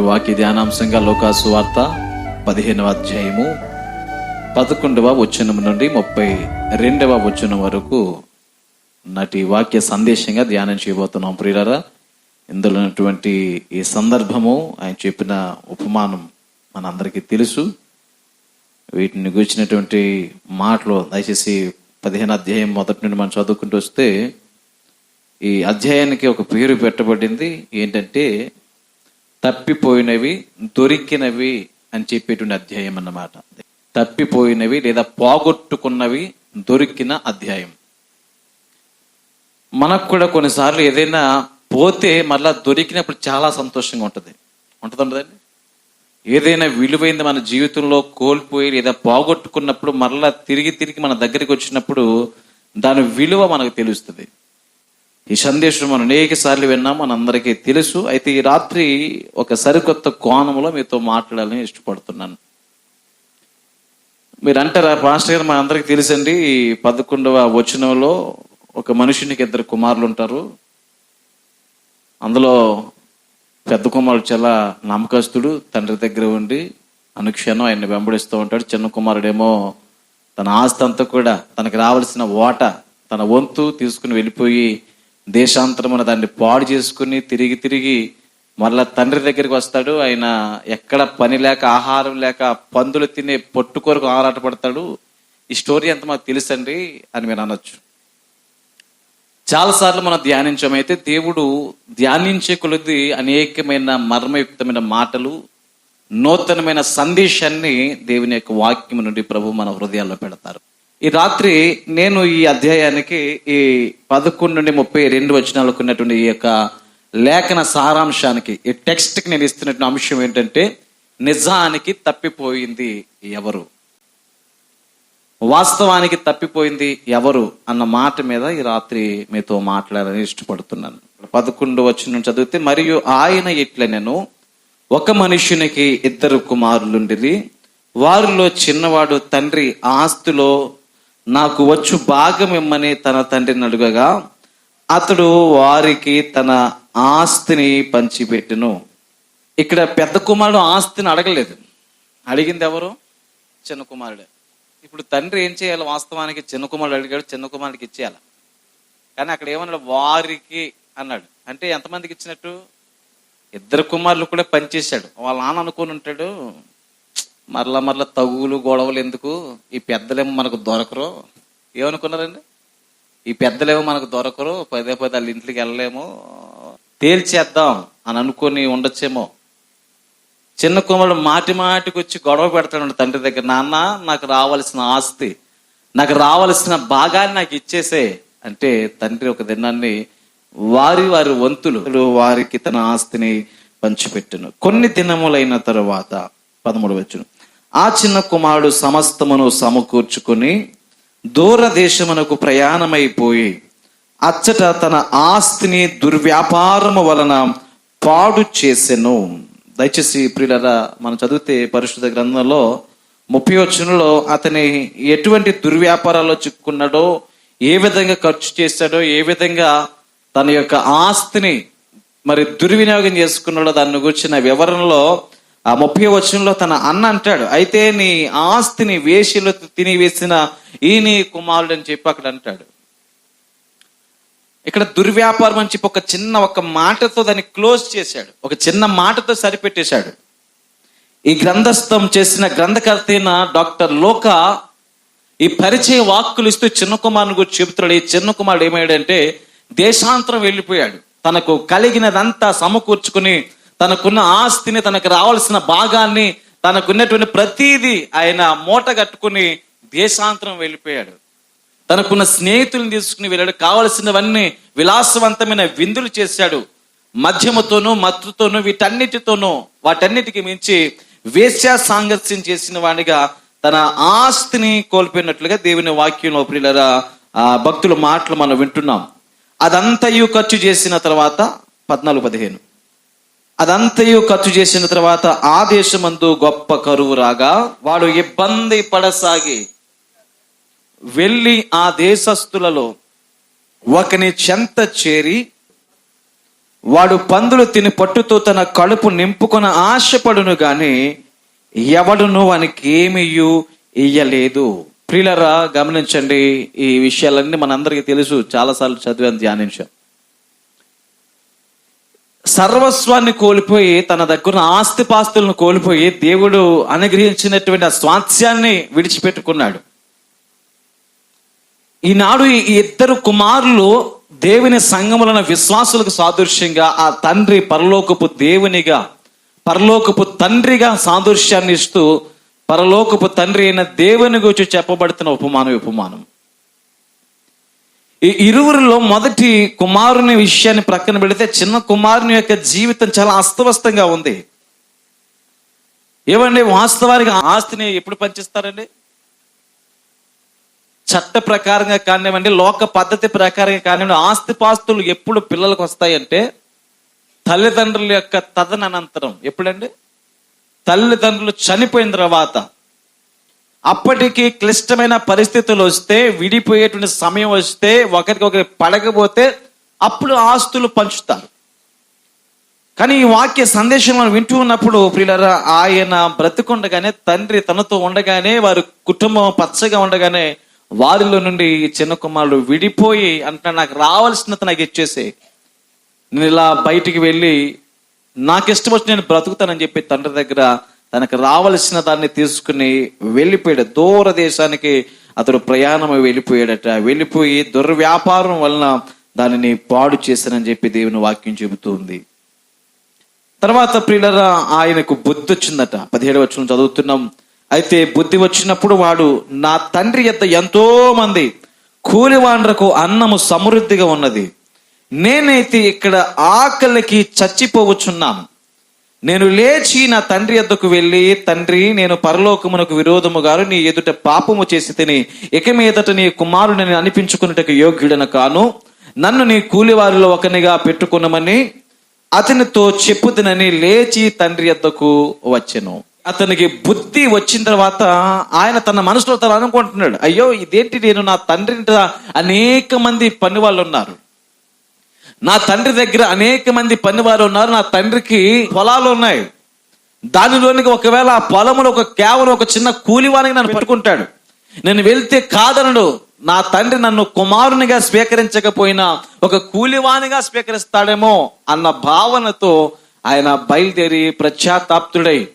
నేటి వాక్య ధ్యానాంశంగా లోకాసు వార్త పదిహేనవ అధ్యాయము పదకొండవ వచనం నుండి ముప్పై రెండవ వచనం వరకు నాటి వాక్య సందేశంగా ధ్యానం చేయబోతున్నాం ప్రియులరా. ఇందులో ఉన్నటువంటి ఈ సందర్భము ఆయన చెప్పిన ఉపమానం మనందరికీ తెలుసు. వీటిని గురించినటువంటి మాటలు దయచేసి పదిహేను అధ్యాయం మొదటి నుండి మనం చదువుకుంటూ వస్తే ఈ అధ్యాయానికి ఒక పేరు పెట్టబడింది. ఏంటంటే తప్పిపోయినవి దొరికినవి అని చెప్పేటువంటి అధ్యాయం అన్నమాట. తప్పిపోయినవి లేదా పోగొట్టుకున్నవి దొరికిన అధ్యాయం. మనకు కూడా కొన్నిసార్లు ఏదైనా పోతే మళ్ళా దొరికినప్పుడు చాలా సంతోషంగా ఉంటుంది. ఉంటుంది ఉండదండి? ఏదైనా విలువైంది మన జీవితంలో కోల్పోయి లేదా పోగొట్టుకున్నప్పుడు మరలా తిరిగి తిరిగి మన దగ్గరికి వచ్చినప్పుడు దాని విలువ మనకు తెలుస్తుంది. ఈ సందేశం మనం అనేక సార్లు విన్నాం మనందరికీ తెలుసు. అయితే ఈ రాత్రి ఒక సరికొత్త కోణంలో మీతో మాట్లాడాలని ఇష్టపడుతున్నాను. మీరు అంటారా పాస్టర్ గారు అందరికి తెలుసండి ఈ పదకొండవ వచనంలో ఒక మనుషునికి ఇద్దరు కుమారులు ఉంటారు. అందులో పెద్ద కుమారుడు చాలా నమ్మకస్తుడు తండ్రి దగ్గర ఉండి అనుక్షణం ఆయన్ని వెంబడిస్తూ ఉంటాడు. చిన్న కుమారుడేమో తన ఆస్తి అంతా కూడా తనకు రావాల్సిన ఓట తన వంతు తీసుకుని వెళ్ళిపోయి దేశాంతరమున దాన్ని పాడు చేసుకుని తిరిగి తిరిగి మళ్ళా తండ్రి దగ్గరికి వస్తాడు. ఆయన ఎక్కడ పని లేక ఆహారం లేక పందులు తినే పొట్టు కొరకు ఆరాటపడతాడు. ఈ స్టోరీ అంత మాకు తెలుసండి అని మీరు అనొచ్చు. చాలాసార్లు మనం ధ్యానించామైతే దేవుడు ధ్యానించే కొలది అనేకమైన మర్మయుక్తమైన మాటలు నూతనమైన సందేశాన్ని దేవుని యొక్క వాక్యం నుండి ప్రభు మన హృదయాల్లో పెడతారు. ఈ రాత్రి నేను ఈ అధ్యాయానికి ఈ పదకొండు నుండి ముప్పై రెండు వచనాలకు ఉన్నటువంటి ఈ యొక్క లేఖన సారాంశానికి ఈ టెక్స్ట్కి నేను ఇస్తున్నటువంటి అంశం ఏంటంటే నిజానికి తప్పిపోయింది ఎవరు? వాస్తవానికి తప్పిపోయింది ఎవరు అన్న మాట మీద ఈ రాత్రి మీతో మాట్లాడాలని ఇష్టపడుతున్నాను. పదకొండు వచ్చిన చదివితే మరియు ఆయన ఇట్ల నేను ఒక మనుషునికి ఇద్దరు కుమారులుండిరి. వారిలో చిన్నవాడు తండ్రి ఆస్తిలో నాకు వచ్చు భాగం ఇమ్మని తన తండ్రిని అడుగగా అతడు వారికి తన ఆస్తిని పంచిపెట్టును. ఇక్కడ పెద్ద కుమారుడు ఆస్తిని అడగలేదు. అడిగింది ఎవరు? చిన్న కుమారుడే. ఇప్పుడు తండ్రి ఏం చేయాలి? వాస్తవానికి చిన్న కుమారుడు అడిగాడు చిన్న కుమారుడికి ఇచ్చేయాలి. కానీ అక్కడ ఏమన్నాడు? వారికి అన్నాడు. అంటే ఎంతమందికి ఇచ్చినట్టు? ఇద్దరు కుమారులు కూడా పనిచేశాడు. వాళ్ళ నాన్న అనుకుని ఉంటాడు. మరలా మరలా తగులు గొడవలు ఎందుకు? ఈ పెద్దలేమో మనకు దొరకరు. ఏమనుకున్నారండి? ఈ పెద్దలేమో మనకు దొరకరు. పదే పదే వాళ్ళ ఇంట్లోకి వెళ్ళలేము. తేల్చేద్దాం అని అనుకొని ఉండొచ్చేమో. చిన్న కుమారుడు మాటి మాటికి వచ్చి గొడవ పెడతాడు తండ్రి దగ్గర. నాన్న నాకు రావాల్సిన ఆస్తి నాకు రావాల్సిన భాగాన్ని నాకు ఇచ్చేసే అంటే తండ్రి ఒక దినాన్ని వారి వారి వంతులు వారికి తన ఆస్తిని పంచిపెట్టును. కొన్ని దినములైన తరువాత పదమూడు వచ్చును ఆ చిన్న కుమారుడు సమస్తమును సమకూర్చుకొని దూరదేశమునకు ప్రయాణమైపోయి అచ్చట తన ఆస్తిని దుర్వ్యాపారము వలన పాడు చేసెను. దయచేసి ప్రియులరా మనం చదివితే పరిశుద్ధ గ్రంథంలో ముప్పై వచ్చినలో అతని ఎటువంటి దుర్వ్యాపారాల్లో చిక్కుకున్నాడో ఏ విధంగా ఖర్చు చేశాడో ఏ విధంగా తన యొక్క ఆస్తిని మరి దుర్వినియోగం చేసుకున్నాడో దాన్ని గురించిన వివరణలో ఆ ముప్పై వచనంలో తన అన్న అంటాడు అయితే నీ ఆస్తిని వేషిలో తిని వేసిన ఈ నీ కుమారుడు అని చెప్పి అక్కడ అంటాడు. ఇక్కడ దుర్వ్యాపారం అని చెప్పి ఒక చిన్న ఒక మాటతో దాన్ని క్లోజ్ చేశాడు ఒక చిన్న మాటతో సరిపెట్టేశాడు. ఈ గ్రంథస్థం చేసిన గ్రంథకర్త అయిన డాక్టర్ లోక ఈ పరిచయ వాక్కులు ఇస్తూ చిన్న కుమారుని గురించి చెబుతున్నాడు. ఈ చిన్న కుమారుడు ఏమయ్యాడంటే దేశాంతరం వెళ్ళిపోయాడు. తనకు కలిగినదంతా సమకూర్చుకుని తనకున్న ఆస్తిని తనకు రావాల్సిన భాగాన్ని తనకున్నటువంటి ప్రతీది ఆయన మూట కట్టుకుని దేశాంతరం వెళ్ళిపోయాడు. తనకున్న స్నేహితులను తీసుకుని వెళ్ళాడు. కావలసినవన్నీ విలాసవంతమైన విందులు చేశాడు. మద్యముతోనూ మత్తుతోనూ వీటన్నిటితోనూ వాటన్నిటికి మించి వేశ్యా సాంగత్యం చేసిన వాడిగా తన ఆస్తిని కోల్పోయినట్లుగా దేవుని వాక్యంలో ప్రియులరా ఆ భక్తుల మాటలు మనం వింటున్నాం. అదంతయు ఖర్చు చేసిన తర్వాత పద్నాలుగు పదిహేను. అదంతయు ఖర్చు చేసిన తర్వాత ఆ దేశమందు గొప్ప కరువు రాగా వాడు ఇబ్బంది పడసాగి వెళ్ళి ఆ దేశస్థులలో ఒకని చెంత చేరి వాడు పందులు తిని పట్టుతో తన కడుపు నింపుకొని ఆశపడును గాని ఎవడును వానికి ఏమియు ఇయ్యలేదు. ప్రియులరా గమనించండి ఈ విషయాలన్నీ మనందరికీ తెలుసు. చాలాసార్లు చదివాను ధ్యానించాం సర్వస్వాన్ని కోల్పోయి తన దగ్గర ఆస్తిపాస్తులను కోల్పోయి దేవుడు అనుగ్రహించినటువంటి ఆ స్వాత్స్యాన్ని విడిచిపెట్టుకున్నాడు. ఈనాడు ఈ ఇద్దరు కుమారులు దేవుని సంగములను విశ్వాసులకు సాదృశ్యంగా ఆ తండ్రి పరలోకపు దేవునిగా పరలోకపు తండ్రిగా సాదృశ్యాన్ని ఇస్తూ పరలోకపు తండ్రి అయిన దేవుని గురించి చెప్పబడుతున్న ఉపమానం ఉపమానం. ఈ ఇరువురిలో మొదటి కుమారుని విషయాన్ని ప్రక్కన పెడితే చిన్న కుమారుని యొక్క జీవితం చాలా అస్తవ్యస్తంగా ఉంది. ఏమండి వాస్తవానికి ఆస్తిని ఎప్పుడు పంచిస్తారండి? చట్ట ప్రకారంగా కానివ్వండి లోక పద్ధతి ప్రకారంగా కానివ్వండి ఆస్తిపాస్తులు ఎప్పుడు పిల్లలకు వస్తాయంటే తల్లిదండ్రుల యొక్క తదనంతరం. ఎప్పుడండి? తల్లిదండ్రులు చనిపోయిన తర్వాత. అప్పటికి క్లిష్టమైన పరిస్థితులు వస్తే విడిపోయేటువంటి సమయం వస్తే ఒకరికి ఒకరి పడకపోతే అప్పుడు ఆస్తులు పంచుతారు. కానీ ఈ వాక్య సందేశం మనం వింటూ ఉన్నప్పుడు ప్రియులరా ఆయన బ్రతుకుండగానే తండ్రి తనతో ఉండగానే వారి కుటుంబం పచ్చగా ఉండగానే వారిలో నుండి చిన్న కుమారుడు విడిపోయి అంటే నాకు రావాల్సినంత నాకు ఇచ్చేసి. నేను ఇలా బయటికి వెళ్ళి నాకు ఇష్టం వచ్చి నేను బ్రతుకుతానని చెప్పి తండ్రి దగ్గర తనకు రావలసిన దాన్ని తీసుకుని వెళ్ళిపోయాడు. దూర దేశానికి అతడు ప్రయాణం వెళ్ళిపోయాడట. వెళ్ళిపోయి దుర్వ్యాపారం వలన దానిని పాడు చేశానని చెప్పి దేవుని వాక్యం చెబుతుంది. తర్వాత ప్రియులరా ఆయనకు బుద్ధి వచ్చిందట. పదిహేడు వచ్చిన చదువుతున్నాం. అయితే బుద్ధి వచ్చినప్పుడు వాడు నా తండ్రి యొక్క ఎంతో మంది కూలివాండ్రకు అన్నము సమృద్ధిగా ఉన్నది. నేనైతే ఇక్కడ ఆకలికి చచ్చిపోవచ్చున్నాను. నేను లేచి నా తండ్రి యొద్దకు వెళ్ళి తండ్రి నేను పరలోకమునకు విరోధముగాను నీ ఎదుట పాపము చేసి తిని ఇక మీదట నీ కుమారుని అనిపించుకున్నటకు యోగ్యుడన కాను. నన్ను నీ కూలివారిలో ఒకనిగా పెట్టుకున్నామని అతనితో చెప్పుదనని లేచి తండ్రి యొద్దకు వచ్చెను. అతనికి బుద్ధి వచ్చిన తర్వాత ఆయన తన మనసులో తను అనుకుంటున్నాడు అయ్యో ఇదేంటి నేను నా తండ్రి అనేక మంది పని వాళ్ళు ఉన్నారు నా తండ్రి దగ్గర అనేక మంది పనివారు ఉన్నారు. నా తండ్రికి పొలాలు ఉన్నాయి. దానిలోనికి ఒకవేళ ఆ పొలములో ఒక కేవలం ఒక చిన్న కూలివానికి నన్ను పెట్టుకుంటాడు. నేను వెళ్తే కాదనడు. నా తండ్రి నన్ను కుమారునిగా స్వీకరించకపోయినా ఒక కూలివానిగా స్వీకరిస్తాడేమో అన్న భావనతో ఆయన బయలుదేరి ప్రత్యాతాప్తుడై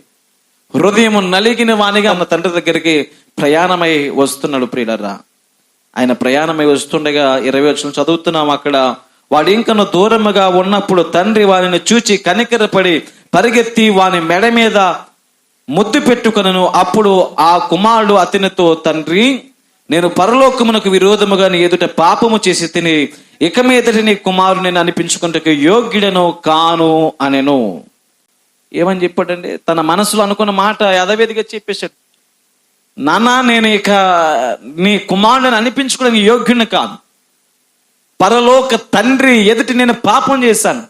హృదయం నలిగిన వానిగా అన్న తండ్రి దగ్గరికి ప్రయాణమై వస్తున్నాడు ప్రియులరా. ఆయన ప్రయాణమై వస్తుండగా ఇరవై వచ్చిన చదువుతున్నాం అక్కడ. వాడు ఇంకను దూరముగా ఉన్నప్పుడు తండ్రి వారిని చూచి కనికరపడి పరిగెత్తి వాని మెడ మీద ముద్దు పెట్టుకొనను. అప్పుడు ఆ కుమారుడు అతనితో తండ్రి నేను పరలోకమునకు విరోధముగా నీ ఎదుట పాపము చేసి తిని ఇక మీదటి నీ కుమారుని అనిపించుకుంటకు యోగ్యుడను కాను అనెను. ఏమని చెప్పాడండి? తన మనసులో అనుకున్న మాట యథవేదిగా చెప్పేశాడు. నాన్న నేను ఇక నీ కుమారుడిని అనిపించుకోవడానికి యోగ్యుని కాను. పరలోక తండ్రి ఎదుటి నేను పాపం చేశాను.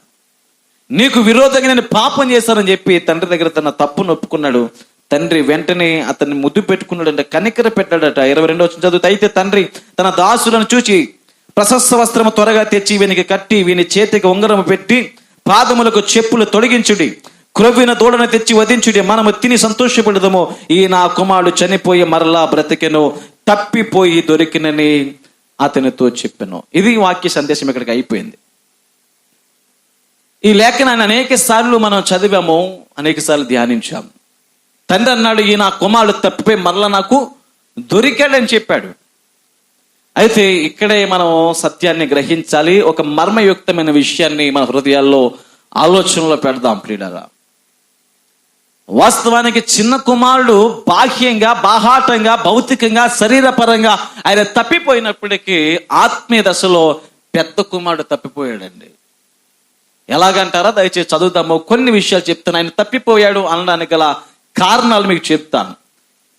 నీకు విరోధంగా నేను పాపం చేశానని చెప్పి తండ్రి దగ్గర తన తప్పును ఒప్పుకున్నాడు. తండ్రి వెంటనే అతన్ని ముద్దు పెట్టుకున్నాడు అంటే కనికర పెట్టాడట. ఇరవై రెండో వచ్చిన చదువుతా అయితే తండ్రి తన దాసులను చూచి ప్రశస్త వస్త్రము త్వరగా తెచ్చి వీనికి కట్టి వీని చేతికి ఉంగరము పెట్టి పాదములకు చెప్పులు తొలగించుడి క్రొవ్విన దూడను తెచ్చి వధించుడి. మనము తిని సంతోషపడదము. ఈ నా కుమారుడు చనిపోయి మరలా బ్రతికెను. తప్పిపోయి దొరికినని అతనితో చెప్పాను. ఇది వాక్య సందేశం ఇక్కడికి అయిపోయింది. ఈ లేఖనాన్ని అనేక సార్లు మనం చదివాము అనేక సార్లు ధ్యానించాము. తండ్రి అన్నాడు ఈ నా కుమారుడు తప్పిపోయి మరలా నాకు దొరికాడని చెప్పాడు. అయితే ఇక్కడే మనం సత్యాన్ని గ్రహించాలి. ఒక మర్మయుక్తమైన విషయాన్ని మన హృదయాల్లో ఆలోచనలో పెడదాం ప్లీడరా వాస్తవానికి చిన్న కుమారుడు బాహ్యంగా బాహాటంగా భౌతికంగా శరీరపరంగా ఆయన తప్పిపోయినప్పటికీ ఆత్మీయ దశలో పెద్ద కుమారుడు తప్పిపోయాడండి. ఎలాగంటారా? దయచేసి చదువుతాము కొన్ని విషయాలు చెప్తాను. ఆయన తప్పిపోయాడు అనడానికి గల కారణాలు మీకు చెప్తాను.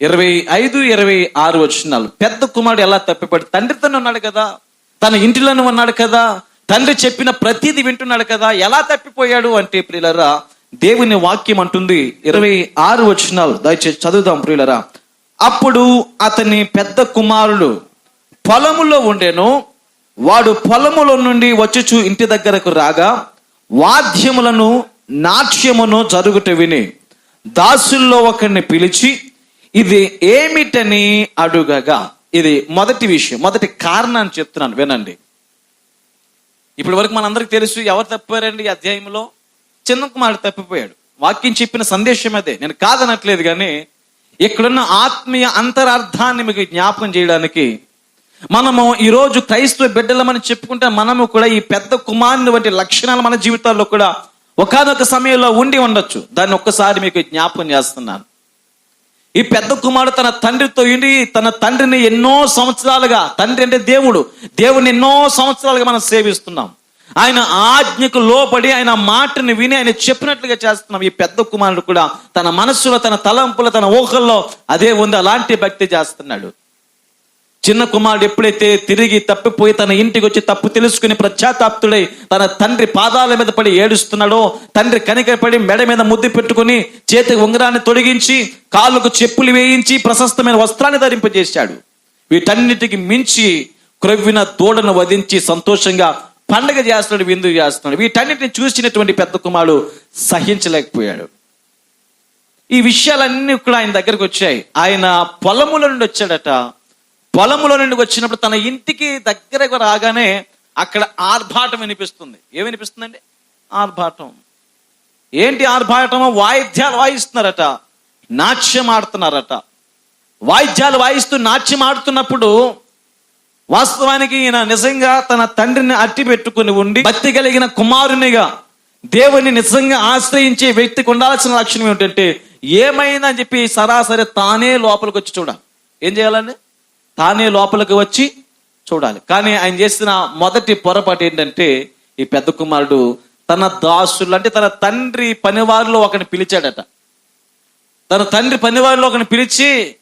ఇరవై ఐదు ఇరవై ఆరు వచ్చినాలు పెద్ద కుమారుడు ఎలా తప్పిపోయాడు? తండ్రితోనే ఉన్నాడు కదా. తన ఇంటిలోనే ఉన్నాడు కదా. తండ్రి చెప్పిన ప్రతిదీ వింటున్నాడు కదా. ఎలా తప్పిపోయాడు అంటే ప్రియులరా దేవుని వాక్యం అంటుంది ఇరవై ఆరు వచ్చినాలు దయచేసి చదువుదాం ప్రియులరా. అప్పుడు అతని పెద్ద కుమారుడు పొలములో ఉండేను. వాడు పొలములో నుండి వచ్చుచు ఇంటి దగ్గరకు రాగా వాద్యములను నాట్యమును జరుగుట విని దాసుల్లో ఒకరిని పిలిచి ఇది ఏమిటని అడుగగా. ఇది మొదటి విషయం మొదటి కారణాన్ని చెప్తున్నాను వినండి. ఇప్పటి వరకు మనందరికి తెలుసు ఎవరు తప్పారండి ఈ అధ్యాయంలో చిన్న కుమారుడు తప్పిపోయాడు. వాక్యం చెప్పిన సందేశం అదే. నేను కాదనట్లేదు కానీ ఇక్కడున్న ఆత్మీయ అంతరార్థాన్ని మీకు జ్ఞాపకం చేయడానికి మనము ఈరోజు క్రైస్తవ బిడ్డలమని చెప్పుకుంటే మనము కూడా ఈ పెద్ద కుమారుని వంటి లక్షణాలు మన జీవితాల్లో కూడా ఒకనొక సమయంలో ఉండి ఉండొచ్చు. దాన్ని ఒక్కసారి మీకు జ్ఞాపకం చేస్తున్నాను. ఈ పెద్ద కుమారుడు తన తండ్రితో ఉండి తన తండ్రిని ఎన్నో సంవత్సరాలుగా తండ్రి అంటే దేవుడు. దేవుని ఎన్నో సంవత్సరాలుగా మనం సేవిస్తున్నాం. ఆయన ఆజ్ఞకు లోపడి ఆయన మాటని విని ఆయన చెప్పినట్లుగా చేస్తున్నాం. ఈ పెద్ద కుమారుడు కూడా తన మనస్సులో తన తలంపులో తన ఊహల్లో అదే ఉంది. అలాంటి భక్తి చేస్తున్నాడు. చిన్న కుమారుడు ఎప్పుడైతే తిరిగి తప్పిపోయి తన ఇంటికి వచ్చి తప్పు తెలుసుకుని ప్రత్యాతాప్తుడై తన తండ్రి పాదాల మీద పడి ఏడుస్తున్నాడో తండ్రి కనికపడి మెడ మీద ముద్దు పెట్టుకుని చేతికి ఉంగరాన్ని తొడిగించి కాళ్ళకు చెప్పులు వేయించి ప్రశస్తమైన వస్త్రాన్ని ధరింపజేశాడు. వీటన్నిటికి మించి క్రొవ్విన దూడను వధించి సంతోషంగా పండగ చేస్తున్నాడు విందు చేస్తున్నాడు. వీటన్నిటిని చూసినటువంటి పెద్ద కుమారుడు సహించలేకపోయాడు. ఈ విషయాలన్నీ కూడా ఆయన దగ్గరకు వచ్చాయి. ఆయన పొలముల నుండి వచ్చాడట. పొలముల నుండి వచ్చినప్పుడు తన ఇంటికి దగ్గరకు రాగానే అక్కడ ఆర్భాటం వినిపిస్తుంది. ఏం వినిపిస్తుందండి ఆర్భాటం. ఏంటి ఆర్భాటం? వాయిద్యాలు వాయిస్తున్నారట. నాట్యం ఆడుతున్నారట. వాయిద్యాలు వాయిస్తూ నాట్యం ఆడుతున్నప్పుడు వాస్తవానికి ఈయన నిజంగా తన తండ్రిని అట్టి పెట్టుకుని ఉండి భక్తి కలిగిన కుమారునిగా దేవుని నిజంగా ఆశ్రయించే వ్యక్తికి ఉండాల్సిన లక్షణం ఏమిటంటే ఏమైందని చెప్పి సరాసరి తానే లోపలికి వచ్చి చూడాలి. ఏం చేయాలండి? తానే లోపలికి వచ్చి చూడాలి. కానీ ఆయన చేసిన మొదటి పొరపాటు ఏంటంటే ఈ పెద్ద కుమారుడు తన దాసులు అంటే తన తండ్రి పనివారిలో ఒకరిని పిలిచాడట. తన తండ్రి పనివారిలో ఒకని పిలిచి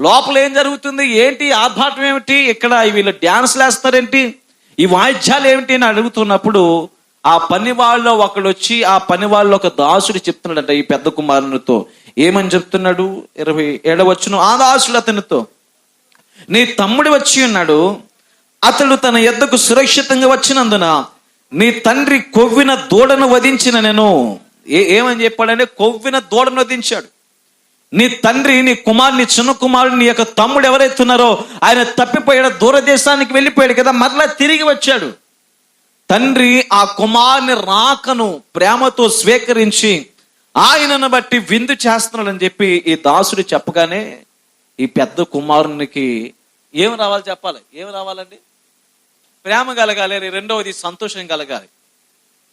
లోపల ఏం జరుగుతుంది? ఏంటి? ఆర్భాటం ఏమిటి? ఇక్కడ వీళ్ళు డ్యాన్స్ వేస్తారేంటి ఈ వాయిద్యాలు ఏమిటి అని అడుగుతున్నప్పుడు ఆ పని వాళ్ళలో ఒకడు వచ్చి ఆ పని వాళ్ళు ఒక దాసుడు చెప్తున్నాడంట ఈ పెద్ద కుమారునితో. ఏమని చెప్తున్నాడు? ఇరవై ఏడవచ్చును ఆ దాసుడు అతనితో నీ తమ్ముడు వచ్చి ఉన్నాడు. అతడు తన ఎద్దకు సురక్షితంగా వచ్చినందున నీ తండ్రి కొవ్విన దూడను వధించిన నేను. ఏ ఏమని చెప్పాడంటే కొవ్విన దూడను వధించాడు. నీ తండ్రి నీ కుమారుని చిన్న కుమారుడు నీ యొక్క తమ్ముడు ఎవరైతే ఉన్నారో ఆయన తప్పిపోయాడు దూరదేశానికి వెళ్ళిపోయాడు కదా మరలా తిరిగి వచ్చాడు. తండ్రి ఆ కుమారుని రాకను ప్రేమతో స్వీకరించి ఆయనను బట్టి విందు చేస్తున్నాడని చెప్పి ఈ దాసుడు చెప్పగానే ఈ పెద్ద కుమారునికి ఏం రావాలి చెప్పాలి? ఏం రావాలండి? ప్రేమ కలగాలి రెండవది సంతోషం కలగాలి.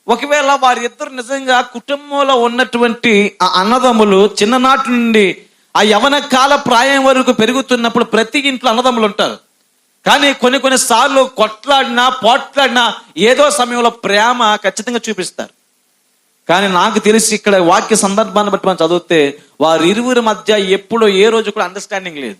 ఒకవేళ వారిద్దరు నిజంగా కుటుంబంలో ఉన్నటువంటి ఆ అన్నదమ్ములు చిన్ననాటి నుండి ఆ యవన కాల ప్రాయం వరకు పెరుగుతున్నప్పుడు ప్రతి ఇంట్లో అన్నదమ్ములు ఉంటారు. కానీ కొన్ని కొన్ని సార్లు కొట్లాడినా పోట్లాడినా ఏదో సమయంలో ప్రేమ ఖచ్చితంగా చూపిస్తారు. కానీ నాకు తెలిసి ఇక్కడ వాక్య సందర్భాన్ని బట్టి మనం చదివితే వారి ఇరువురి మధ్య ఎప్పుడో ఏ రోజు కూడా అండర్స్టాండింగ్ లేదు.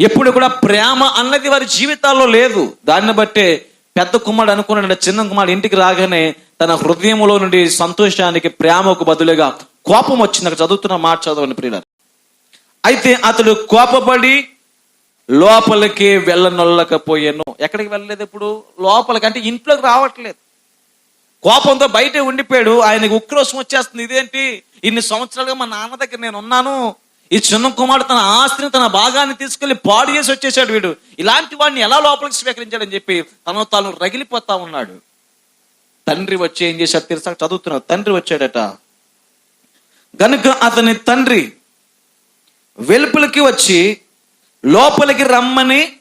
ఎప్పుడు కూడా ప్రేమ అన్నది వారి జీవితాల్లో లేదు. దాన్ని బట్టే పెద్ద కుమారుడు అనుకున్నాడు చిన్న కుమారుడు ఇంటికి రాగానే తన హృదయంలో నుండి సంతోషానికి ప్రేమకు బదులుగా కోపం వచ్చింది. అక్కడ చదువుతున్న మాట చదవని ప్రియులారు. అయితే అతడు కోపపడి లోపలికి వెళ్ళనొల్లకపోయాను. ఎక్కడికి వెళ్ళలేదు ఇప్పుడు? లోపలికి అంటే ఇంట్లోకి రావట్లేదు. కోపంతో బయటే ఉండిపోయాడు. ఆయనకి ఉక్రోషం వచ్చేస్తుంది. ఇదేంటి? ఇన్ని సంవత్సరాలుగా మా నాన్న దగ్గర నేను ఉన్నాను ఈ చిన్న కుమారుడు తన ఆస్తిని తన భాగాన్ని తీసుకెళ్ళి పాడు చేసి వచ్చేసాడు వీడు. ఇలాంటి వాడిని ఎలా లోపలికి స్వీకరించాడని చెప్పి తను తాను రగిలిపోతా ఉన్నాడు. తండ్రి వచ్చి ఏం చేశాడు తెలుసా? చదువుతున్నాడు. తండ్రి వచ్చాడట. గనుక అతని తండ్రి వెలుపులకి వచ్చి లోపలికి రమ్మని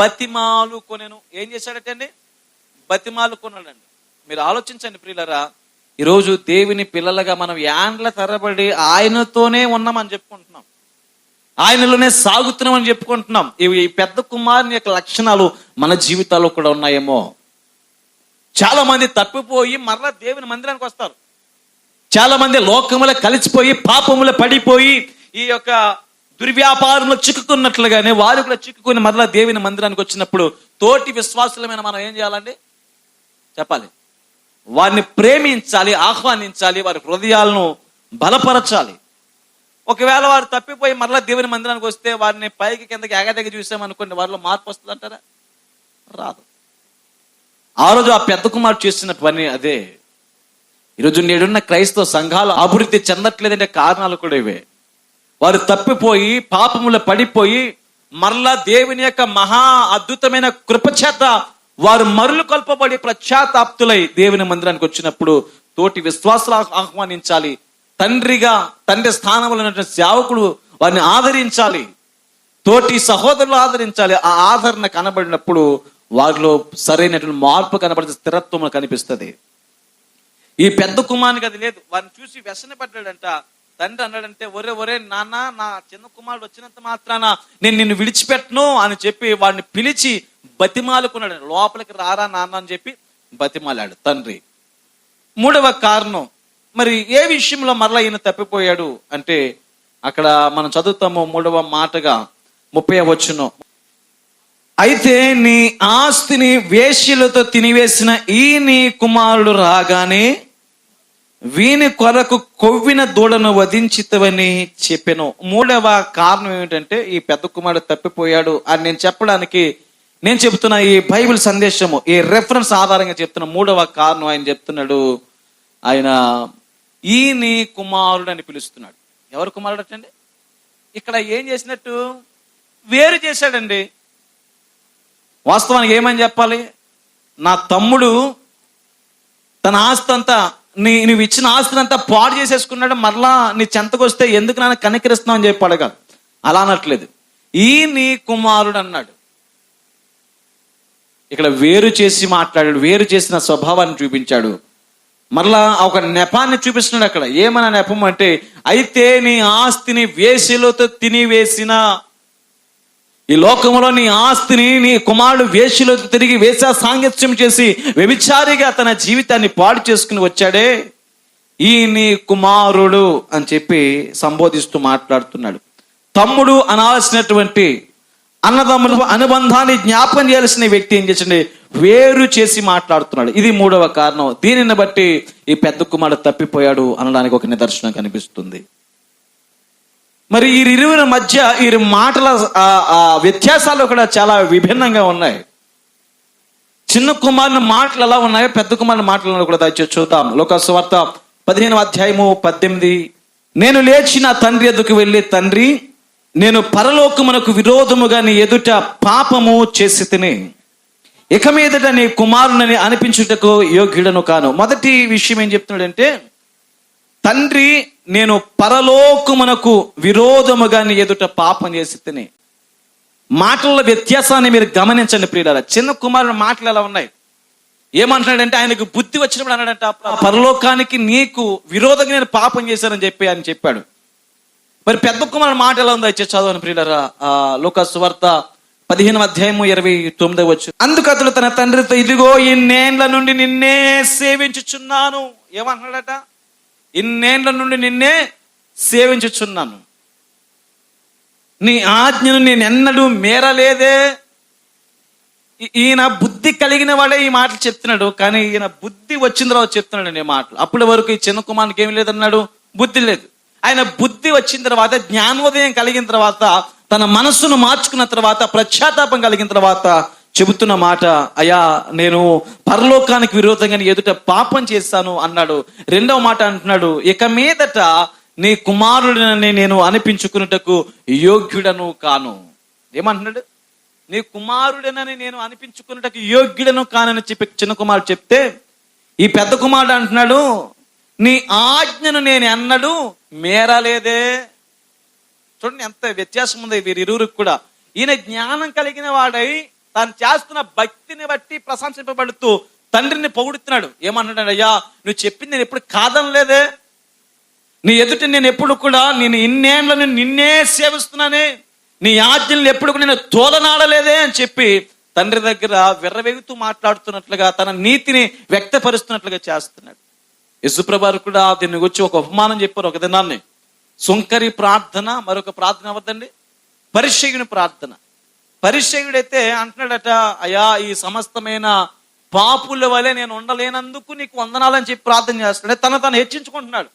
బతిమాలు కొనెను ఏం చేశాడటండి? బతిమాలు కొన్నాడండి మీరు ఆలోచించండి ప్రియులరా ఈరోజు దేవుని పిల్లలుగా మనం యాండ్ల తరబడి ఆయనతోనే ఉన్నామని చెప్పుకుంటున్నాం. ఆయనలోనే సాగుతున్నామని చెప్పుకుంటున్నాం. ఇవి పెద్ద కుమారుని యొక్క లక్షణాలు మన జీవితాల్లో కూడా ఉన్నాయేమో. చాలా మంది తప్పిపోయి మరలా దేవుని మందిరానికి వస్తారు. చాలా మంది లోకములో కలిసిపోయి పాపములో పడిపోయి ఈ యొక్క దుర్వ్యాపారంలో చిక్కుకున్నట్లుగానే వారు కూడా చిక్కుకుని మరలా దేవుని మందిరానికి వచ్చినప్పుడు తోటి విశ్వాసులమైన మనం ఏం చేయాలండి? చెప్పాలి. వారిని ప్రేమించాలి ఆహ్వానించాలి వారి హృదయాలను బలపరచాలి. ఒకవేళ వారు తప్పిపోయి మరలా దేవుని మందిరానికి వస్తే వారిని పైకి కిందకి ఎగదగ చూసామనుకోండి వారిలో మార్పు వస్తుందంటారా? రాదు. ఆ రోజు ఆ పెద్ద కుమారుడు చేసిన పని అదే. ఈరోజు నేడున్న క్రైస్తవ సంఘాలు అభివృద్ధి చెందట్లేదంటే కారణాలు కూడా ఇవే. వారు తప్పిపోయి పాపములో పడిపోయి మరలా దేవుని యొక్క మహా అద్భుతమైన కృపచేత వారు మరులు కల్పబడి ప్రఖ్యాతాప్తులై దేవుని మందిరానికి వచ్చినప్పుడు తోటి విశ్వాసాలు ఆహ్వానించాలి. తండ్రిగా తండ్రి స్థానంలో ఉన్నటువంటి సేవకుడు వారిని ఆదరించాలి. తోటి సహోదరులు ఆదరించాలి. ఆ ఆదరణ కనబడినప్పుడు వారిలో సరైనటువంటి మార్పు కనబడితే స్థిరత్వం కనిపిస్తుంది. ఈ పెద్ద కుమారునికి అది లేదు. వారిని చూసి వ్యసన పడ్డాడంట. తండ్రి అన్నాడంటే ఒరే ఒరే నాన్న నా చిన్న కుమారుడు వచ్చినంత మాత్రాన నేను నిన్ను విడిచిపెట్టను అని చెప్పి వాడిని పిలిచి బతిమాలుకున్నాడు. లోపలికి రారా నాన్న అని చెప్పి బతిమాలాడు తండ్రి. మూడవ కారణం మరి ఏ విషయంలో మరలా ఈయన తప్పిపోయాడు అంటే అక్కడ మనం చదువుతాము మూడవ మాటగా ముప్పై వచ్చును అయితే నీ ఆస్తిని వేశ్యలతో తినివేసిన ఈ నీ కుమారుడు రాగానే వీని కొరకు కొవ్విన దూడను వధించితవని చెప్పాను. మూడవ కారణం ఏమిటంటే ఈ పెద్ద కుమారుడు తప్పిపోయాడు అని నేను చెప్పడానికి నేను చెప్తున్న ఈ బైబిల్ సందేశము ఈ రెఫరెన్స్ ఆధారంగా చెప్తున్న మూడవ కారణం ఆయన చెప్తున్నాడు. ఆయన ఈని కుమారుడు అని పిలుస్తున్నాడు. ఎవరు కుమారుడు అండి ఇక్కడ ఏం చేసినట్టు? వేరు చేశాడండి. వాస్తవానికి ఏమని చెప్పాలి? నా తమ్ముడు తన ఆస్తి అంతా నీ నువ్వు ఇచ్చిన ఆస్తిని అంతా పాడు చేసేసుకున్నాడు మరలా నీ చెంతకు వస్తే ఎందుకు నాన్న కనికరిస్తున్నావు అని చెప్పాడు కాదు అలా అనట్లేదు. ఈ నీ కుమారుడు అన్నాడు. ఇక్కడ వేరు చేసి మాట్లాడాడు వేరు చేసిన స్వభావాన్ని చూపించాడు. మరలా ఒక నెపాన్ని చూపిస్తున్నాడు అక్కడ. ఏమన్నా నెపం అంటే అయితే నీ ఆస్తిని వేసిలతో తినివేసిన ఈ లోకంలో నీ ఆస్తిని నీ కుమారుడు వేషిలో తిరిగి వేసా సాంగత్యం చేసి వ్యభిచారిగా తన జీవితాన్ని పాడు చేసుకుని వచ్చాడే? ఈ నీ కుమారుడు అని చెప్పి సంబోధిస్తూ మాట్లాడుతున్నాడు. తమ్ముడు అనాల్సినటువంటి అన్నదమ్ముల అనుబంధాన్ని జ్ఞాపం చేయాల్సిన వ్యక్తి ఏం చేసండి? వేరు చేసి మాట్లాడుతున్నాడు. ఇది మూడవ కారణం. దీనిని బట్టి ఈ పెద్ద కుమారుడు తప్పిపోయాడు అనడానికి ఒక నిదర్శనం కనిపిస్తుంది. మరి ఈ ఇరువుల మధ్య ఈ మాటల వ్యత్యాసాలు కూడా చాలా విభిన్నంగా ఉన్నాయి. చిన్న కుమారుని మాటలు ఎలా ఉన్నాయో? పెద్ద కుమారుని మాటలు కూడా దయచేసి చూద్దాం. లోకస్వార్త పదిహేను అధ్యాయము పద్దెనిమిది. నేను లేచి నా తండ్రి ఎదుకు వెళ్ళి తండ్రి నేను పరలోకమునకు విరోధముగా నీ ఎదుట పాపము చేసి తిని ఇక మీదట నీ కుమారునని అనిపించుటకు యోగ్యుడను కాను. మొదటి విషయం ఏం చెప్తున్నాడంటే తండ్రి నేను పరలోకమునకు విరోధముగా నీ ఎదుట పాపం చేసి తిని మాటల వ్యత్యాసాన్ని మీరు గమనించండి ప్రియుల చిన్న కుమారుడు మాటలు ఎలా ఉన్నాయి? ఏమంటున్నాడంటే ఆయనకు బుద్ధి వచ్చినప్పుడు అన్నాడంట పరలోకానికి నీకు విరోధంగా నేను పాపం చేశానని చెప్పి అని చెప్పాడు. మరి పెద్ద కుమారుడు మాట ఎలా ఉందో ఇచ్చే చదవని ప్రియులరా. ఆ లోక సువార్త పదిహేను అధ్యాయము ఇరవై తొమ్మిది వచ్చు అందుకు అతడు తన తండ్రితో ఇదిగో ఇన్నేండ్ల నుండి నిన్నే సేవించుచున్నాను. ఏమంటున్నాడట? ఇన్నేండ్ల నుండి నిన్నే సేవించుచున్నాను. నీ ఆజ్ఞను నేను ఎన్నడూ మేరలేదే ఈయన బుద్ధి కలిగిన వాడే ఈ మాటలు చెప్తున్నాడు కానీ ఈయన బుద్ధి వచ్చిన తర్వాత చెప్తున్నాడు ఈ మాటలు. అప్పటి వరకు ఈ చిన్న కుమారునికి ఏమి లేదన్నాడు? బుద్ధి లేదు. ఆయన బుద్ధి వచ్చిన తర్వాత జ్ఞానోదయం కలిగిన తర్వాత తన మనస్సును మార్చుకున్న తర్వాత ప్రఖ్యాతాపం కలిగిన తర్వాత చెబుతున్న మాట అయ్యా నేను పరలోకానికి విరోధంగా ఎదుట పాపం చేస్తాను అన్నాడు. రెండవ మాట అంటున్నాడు ఇక మీదట నీ కుమారుడిని నేను అనిపించుకున్నటకు యోగ్యుడను కాను. ఏమంటున్నాడు? నీ కుమారుడనని నేను అనిపించుకున్నటకు యోగ్యుడను కానని చెప్పి చిన్న కుమారుడు చెప్తే ఈ పెద్ద కుమారుడు అంటున్నాడు నీ ఆజ్ఞను నేను ఎన్నడు మేరలేదే. చూడండి ఎంత వ్యత్యాసం ఉంది వీరిరువురికి కూడా. ఈయన జ్ఞానం కలిగిన వాడై తాను చేస్తున్న భక్తిని బట్టి ప్రశంసింపబడుతూ తండ్రిని పొగుడుతున్నాడు. ఏమంటున్నాడు అయ్యా నువ్వు చెప్పింది నేను ఎప్పుడు కాదనలేదే. నీ ఎదుట నేను ఎప్పుడు కూడా నేను ఇన్నేళ్ళను నిన్నే సేవిస్తున్నానే. నీ ఆజ్ఞలను ఎప్పుడు కూడా నేను తోలనాడలేదే అని చెప్పి తండ్రి దగ్గర విర్రవెగుతూ మాట్లాడుతున్నట్లుగా తన నీతిని వ్యక్తపరుస్తున్నట్లుగా చేస్తున్నాడు. యశుప్రభారు కూడా దీన్ని గురించి ఒక ఉపమానం చెప్పారు ఒక దినాన్ని. సుంకరి ప్రార్థన మరొక ప్రార్థన అవద్దండి పరిచయుని ప్రార్థన. పరిచయుడైతే అంటున్నాడట అయా ఈ సమస్తమైన పాపుల వలె నేను ఉండలేనందుకు నీకు వందనాలని చెప్పి ప్రార్థన చేస్తున్నాడు. తన తను హెచ్చించుకుంటున్నాడు.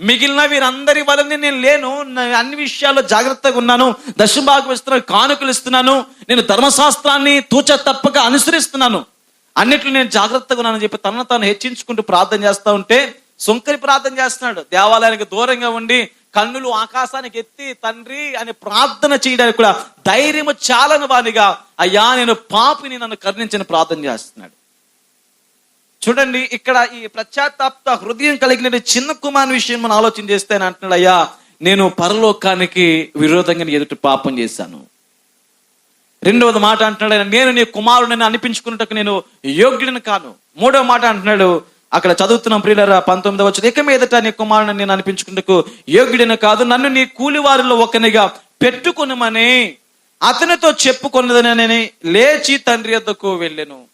మిగిలిన వీరందరి వలన నేను లేను. అన్ని విషయాల్లో జాగ్రత్తగా ఉన్నాను. దశభాగం ఇస్తున్నాను కానుకలు ఇస్తున్నాను. నేను ధర్మశాస్త్రాన్ని తూచ తప్పక అనుసరిస్తున్నాను. అన్నిట్లో నేను జాగ్రత్తగా ఉన్నానని చెప్పి తనను తాను హెచ్చించుకుంటూ ప్రార్థన చేస్తూ ఉంటే సుంకరి ప్రార్థన చేస్తున్నాడు. దేవాలయానికి దూరంగా ఉండి కన్నులు ఆకాశానికి ఎత్తి తండ్రి అని ప్రార్థన చేయడానికి కూడా ధైర్యము చాలని వానిగా అయ్యా నేను పాపిని నన్ను కరుణించిన ప్రార్థన చేస్తున్నాడు. చూడండి ఇక్కడ ఈ ప్రత్యాతాప్త హృదయం కలిగిన చిన్న కుమారుని విషయం మనం ఆలోచన చేస్తే అంటున్నాడు అయ్యా నేను పరలోకానికి విరోధంగా ఎదుటి పాపం చేశాను. రెండవది మాట అంటున్నాడు నేను నీ కుమారుడిని అనిపించుకున్నట్టుకు నేను యోగ్యుడిని కాను. మూడవ మాట అంటున్నాడు అక్కడ చదువుతున్నాం ప్రియులరా పంతొమ్మిది వచ్చిన ఇక మీదట నీ కుమారుని నేను అనిపించుకుంటకు యోగ్యుడిని కాదు నన్ను నీ కూలివారిలో ఒకనిగా పెట్టుకునమని అతనితో చెప్పుకున్నదని లేచి తండ్రి వద్దకు వెళ్ళాను.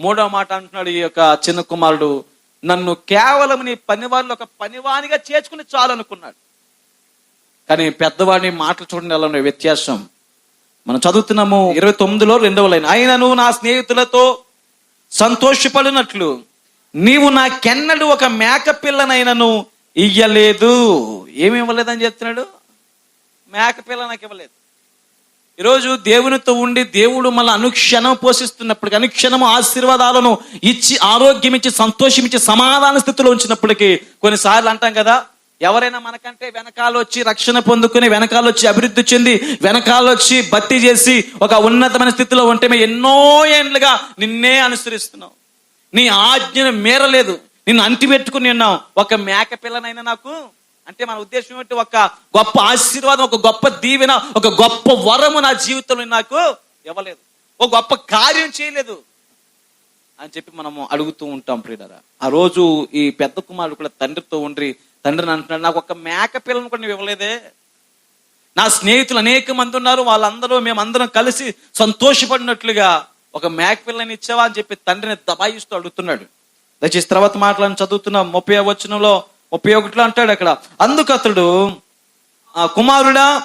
మూడో మాట అంటున్నాడు ఈ యొక్క చిన్న కుమారుడు నన్ను కేవలం నీ పనివారిలో ఒక పనివానిగా చేర్చుకుని చాలనుకున్నాడు. కానీ పెద్దవాడిని మాటలు చూడండి ఎలా ఉన్నాయి వ్యత్యాసం. మనం చదువుతున్నాము ఇరవై తొమ్మిదిలో రెండవ లైన్. అయినను నా స్నేహితులతో సంతోషపడినట్లు నీవు నాకెన్నడు ఒక మేకపిల్లనైనను ఇయ్యలేదు. ఏమి ఇవ్వలేదని చెప్తున్నాడు? మేకపిల్ల నాకు ఇవ్వలేదు. ఈరోజు దేవునితో ఉండి దేవుడు మళ్ళీ అనుక్షణం పోషిస్తున్నప్పటికీ అనుక్షణం ఆశీర్వాదాలను ఇచ్చి ఆరోగ్యం ఇచ్చి సంతోషం ఇచ్చి సమాధాన స్థితిలో ఉంచినప్పటికీ కొన్నిసార్లు అంటాం కదా ఎవరైనా మనకంటే వెనకాల వచ్చి రక్షణ పొందుకుని వెనకాల వచ్చి అభివృద్ధి చెంది వెనకాల వచ్చి భర్తీ చేసి ఒక ఉన్నతమైన స్థితిలో ఉంటే మేము ఎన్నో ఏండ్లుగా నిన్నే అనుసరిస్తున్నాం. నీ ఆజ్ఞను మేరలేదు. నిన్ను అంటిపెట్టుకుని ఉన్నావు. ఒక మేక పిల్లనైనా నాకు. అంటే మన ఉద్దేశం ఏంటి ఒక గొప్ప ఆశీర్వాదం ఒక గొప్ప దీవెన ఒక గొప్ప వరము నా జీవితంలో నాకు ఇవ్వలేదు. ఒక గొప్ప కార్యం చేయలేదు. అని చెప్పి మనము అడుగుతూ ఉంటాం ప్రియులరా. ఆ రోజు ఈ పెద్ద కుమారుడు కూడా తండ్రితో ఉండి తండ్రిని అంటున్నాడు నాకు ఒక మేక పిల్లను కూడా నువ్వు ఇవ్వలేదే. నా స్నేహితులు అనేక మంది ఉన్నారు. వాళ్ళందరూ మేమందరం కలిసి సంతోషపడినట్లుగా ఒక మేక పిల్లని ఇచ్చావా అని చెప్పి తండ్రిని దబాయిస్తూ అడుగుతున్నాడు. దయచేసి తర్వాత మాటలను చదువుతున్న ముప్పై వచనంలో ముప్పై ఒకటిలో అంటాడు అక్కడ. అందుకు అతడు ఆ కుమారుడా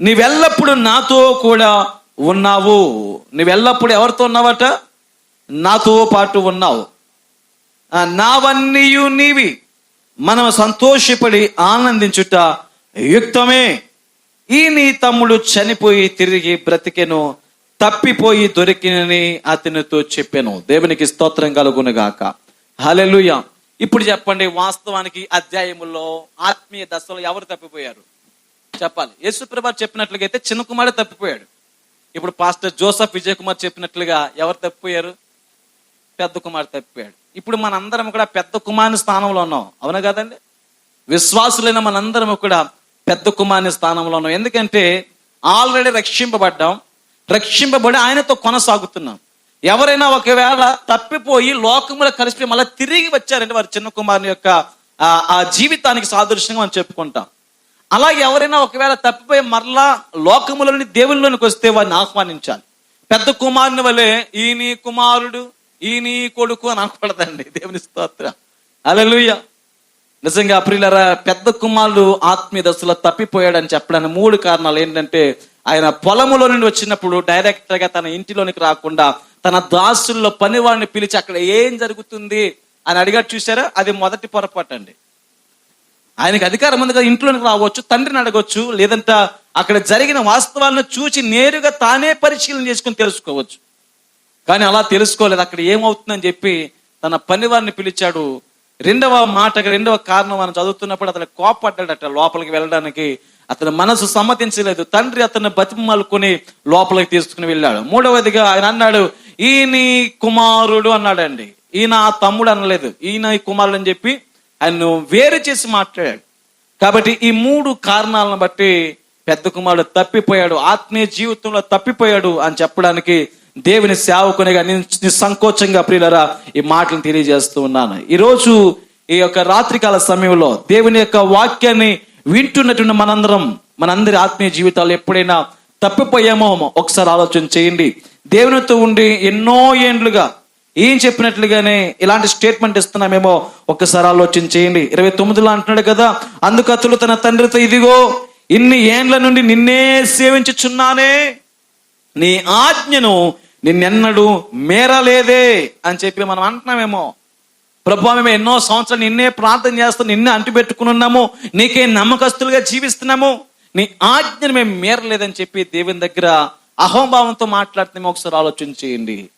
నీవెల్లప్పుడు నాతో కూడా ఉన్నావు. నీవెల్లప్పుడు ఎవరితో ఉన్నావట? నాతో పాటు ఉన్నావు. నావన్నీయు నీవి. మనం సంతోషపడి ఆనందించుట యుక్తమే. ఈ నీ తమ్ముడు చనిపోయి తిరిగి బ్రతికెను. తప్పిపోయి దొరికినని అతనితో చెప్పాను. దేవునికి స్తోత్రం కలుగునుగాక. హలెలుయ ఇప్పుడు చెప్పండి వాస్తవానికి అధ్యాయములో ఆత్మీయ దశలో ఎవరు తప్పిపోయారు? చెప్పాలి. యేసుప్రభా చెప్పినట్లుగా అయితే చిన్న కుమారుడు తప్పిపోయాడు. ఇప్పుడు పాస్టర్ జోసఫ్ విజయ్ కుమార్ చెప్పినట్లుగా ఎవరు తప్పిపోయారు? పెద్ద కుమార్ తప్పిపోయాడు. ఇప్పుడు మనందరం కూడా పెద్ద కుమారుని స్థానంలో ఉన్నాం. అవునా కదండి? విశ్వాసులైన మనందరం కూడా పెద్ద కుమారుని స్థానంలో ఉన్నాం. ఎందుకంటే ఆల్రెడీ రక్షింపబడ్డాం. రక్షింపబడి ఆయనతో కొనసాగుతున్నాం. ఎవరైనా ఒకవేళ తప్పిపోయి లోకములో కలిసి మళ్ళీ తిరిగి వచ్చారంటే వారి చిన్న కుమారుని యొక్క ఆ- జీవితానికి సాదృశ్యంగా మనం చెప్పుకుంటాం. అలాగే ఎవరైనా ఒకవేళ తప్పిపోయి మరలా లోకములోని దేవుళ్ళలోనికి వస్తే వారిని ఆహ్వానించాలి. పెద్ద కుమారుని వలె ఈ నీ కుమారుడు ఈ నీ కొడుకు అని అనకూడదండి దేవుని స్తోత్రం. అలలుయ్య నిజంగా ప్రియులరా పెద్ద కుమారుడు ఆత్మీయ దశలో తప్పిపోయాడని చెప్పడానికి మూడు కారణాలు ఏంటంటే ఆయన పొలములో నుండి వచ్చినప్పుడు డైరెక్టర్గా తన ఇంటిలోనికి రాకుండా తన దాసుల్లో పనివాడిని పిలిచి అక్కడ ఏం జరుగుతుంది అని అడిగాడు చూసారా అది మొదటి పొరపాటు అండి. ఆయనకి అధికారం ఉంది కదా ఇంట్లోనికి రావచ్చు తండ్రిని అడగొచ్చు లేదంటే అక్కడ జరిగిన వాస్తవాలను చూసి నేరుగా తానే పరిశీలన చేసుకుని తెలుసుకోవచ్చు. కానీ అలా తెలుసుకోలేదు అక్కడ ఏమవుతుందని చెప్పి తన పనివారిని పిలిచాడు రెండవ మాట రెండవ కారణం మనం చదువుతున్నప్పుడు అతను కోపడ్డాడట లోపలికి వెళ్ళడానికి. అతని మనసు సమ్మతించలేదు. తండ్రి అతన్ని బతిమలుకొని లోపలికి తీసుకుని వెళ్ళాడు. మూడవదిగా ఆయన అన్నాడు ఈయన కుమారుడు అన్నాడండి. ఈయన ఆ తమ్ముడు అనలేదు. ఈయన ఈ కుమారుడు అని చెప్పి ఆయన వేరు చేసి మాట్లాడాడు. కాబట్టి ఈ మూడు కారణాలను బట్టి పెద్ద కుమారుడు తప్పిపోయాడు. ఆత్మీయ జీవితంలో తప్పిపోయాడు అని చెప్పడానికి దేవుని సేవకునిగా నిస్సంకోచంగా ప్రియులరా ఈ మాటలు తెలియజేస్తూ ఉన్నాను. ఈరోజు ఈ యొక్క రాత్రికాల సమయంలో దేవుని యొక్క వాక్యాన్ని వింటున్నటువంటి మనందరం మనందరి ఆత్మీయ జీవితాలు ఎప్పుడైనా తప్పిపోయామో ఒకసారి ఆలోచన చేయండి. దేవునితో ఉండి ఎన్నో ఏండ్లుగా ఏం చెప్పినట్లుగానే ఇలాంటి స్టేట్మెంట్ ఇస్తున్నామేమో ఒకసారి ఆలోచన చేయండి. ఇరవై తొమ్మిదిలో అంటున్నాడు కదా అందుకు అతడు తన తండ్రితో ఇదిగో ఇన్ని ఏండ్ల నుండి నిన్నే సేవించుచున్నానే నీ ఆజ్ఞను నిన్నెన్నడు మేరలేదే అని చెప్పి మనం అంటున్నామేమో. ప్రభు మేము ఎన్నో సంవత్సరాలు నిన్నే ప్రార్థన చేస్తూ నిన్నే అంటి పెట్టుకుని ఉన్నాము నీకే నమ్మకస్తులుగా జీవిస్తున్నాము. నీ ఆజ్ఞను మేము మేరలేదని చెప్పి దేవుని దగ్గర అహోభావంతో మాట్లాడితే ఒకసారి ఆలోచన చేయండి.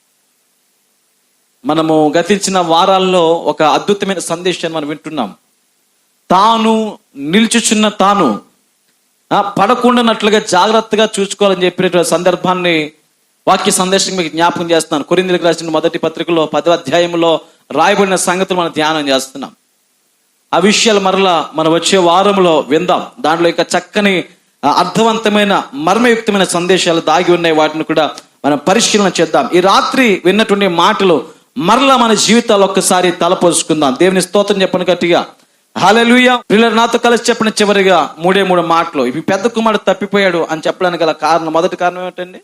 మనము గతించిన వారాల్లో ఒక అద్భుతమైన సందేశాన్ని మనం వింటున్నాం. తాను నిల్చుచున్న తాను పడకుండానట్లుగా జాగ్రత్తగా చూసుకోవాలని చెప్పినటువంటి సందర్భాన్ని వాక్య సందేశం మీకు జ్ఞాపకం చేస్తున్నాను. కొరిందులకు రాసిన మొదటి పత్రికలో పదవ అధ్యాయంలో రాయబడిన సంగతులు మనం ధ్యానం చేస్తున్నాం. ఆ విషయాలు మరలా మనం వచ్చే వారంలో విందాం. దాంట్లో ఇంకా చక్కని అర్థవంతమైన మర్మయుక్తమైన సందేశాలు దాగి ఉన్నాయి. వాటిని కూడా మనం పరిశీలన చేద్దాం. ఈ రాత్రి విన్నటువంటి మాటలు మరలా మన జీవితాలు ఒక్కసారి తలపోసుకుందాం దేవుని స్తోత్రం చెప్పను గట్టిగా హాలెలుయ. పిల్లలు నాతో కలిసి చెప్పిన చివరిగా మూడే మూడు మాటలు. ఇవి పెద్ద కుమారుడు తప్పిపోయాడు అని చెప్పడానికి గల కారణం మొదటి కారణం ఏమిటండి?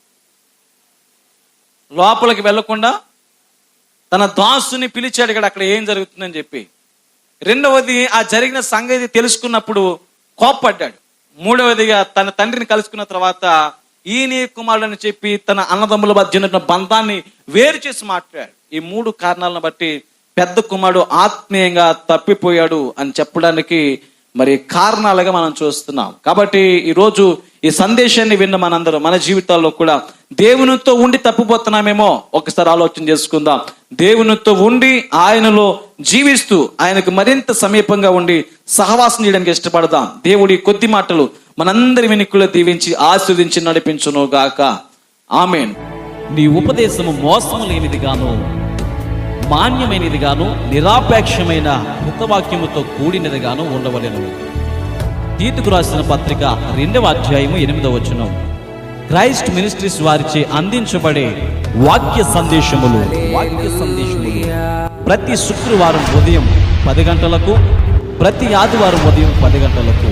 లోపలికి వెళ్ళకుండా తన దాసుని పిలిచాడు ఇక్కడ అక్కడ ఏం జరుగుతుందని చెప్పి. రెండవది ఆ జరిగిన సంగతి తెలుసుకున్నప్పుడు కోప్పడ్డాడు. మూడవదిగా తన తండ్రిని కలుసుకున్న తర్వాత ఈయన కుమారుడు అని చెప్పి తన అన్నదమ్ముల మధ్య బంధాన్ని వేరు చేసి మాట్లాడాడు. ఈ మూడు కారణాలను బట్టి పెద్ద కుమారుడు ఆత్మీయంగా తప్పిపోయాడు అని చెప్పడానికి మరి కారణాలుగా మనం చూస్తున్నాం. కాబట్టి ఈరోజు ఈ సందేశాన్ని విన్న మనందరం మన జీవితాల్లో కూడా దేవునితో ఉండి తప్పిపోతున్నామేమో ఒకసారి ఆలోచన చేసుకుందాం. దేవునితో ఉండి ఆయనలో జీవిస్తూ ఆయనకు మరింత సమీపంగా ఉండి సహవాసం చేయడానికి ఇష్టపడదాం. దేవుడి కొద్ది మాటలు మనందరి వెనుకలో దీవించి ఆస్వాదించి నడిపించును గాక ఆమెన్. నీ ఉపదేశము మోసము లేనిదిగాను మాన్యమైనదిగాను నిరాపేక్షమైన హితవాక్యముతో కూడినదిగాను ఉండవలెను. తీతుకు రాసిన పత్రిక రెండవ అధ్యాయము ఎనిమిదవ వచనం. క్రైస్ట్ మినిస్ట్రీస్ వారిచే అందించబడే వాక్య సందేశములు. వాక్య సందేశములు. ప్రతి శుక్రవారం ఉదయం పది గంటలకు ప్రతి ఆదివారం ఉదయం పది గంటలకు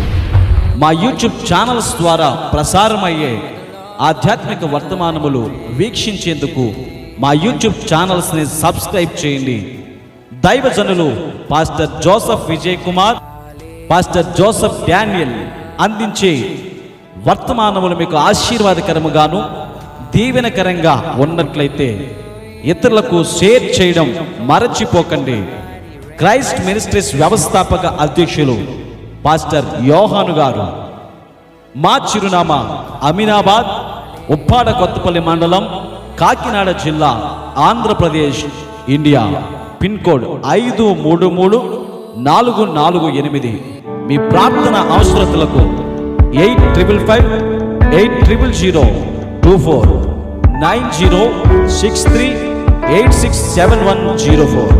మా యూట్యూబ్ ఛానల్స్ ద్వారా ప్రసారమయ్యే ఆధ్యాత్మిక వర్తమానములు వీక్షించేందుకు మా యూట్యూబ్ ఛానల్స్ని సబ్స్క్రైబ్ చేయండి. దైవజనులు pastor Joseph Vijay Kumar pastor Joseph Daniel అందించే వర్తమానములు మీకు ఆశీర్వాదకరముగాను దీవెనకరంగా ఉన్నట్లయితే ఇతరులకు షేర్ చేయడం మరచిపోకండి. క్రైస్ట్ మినిస్ట్రీస్ వ్యవస్థాపక అధ్యక్షులు పాస్టర్ యోహాను గారు. మా చిరునామా అమీనాబాద్ ఉప్పాడ కొత్తపల్లి మండలం కాకినాడ జిల్లా ఆంధ్రప్రదేశ్ ఇండియా. పిన్ కోడ్ ఐదు మూడు మూడు నాలుగు నాలుగు ఎనిమిది. మీ ప్రార్థన అవసరతలకు eight triple five eight triple zero two four nine zero six three eight six seven one zero four.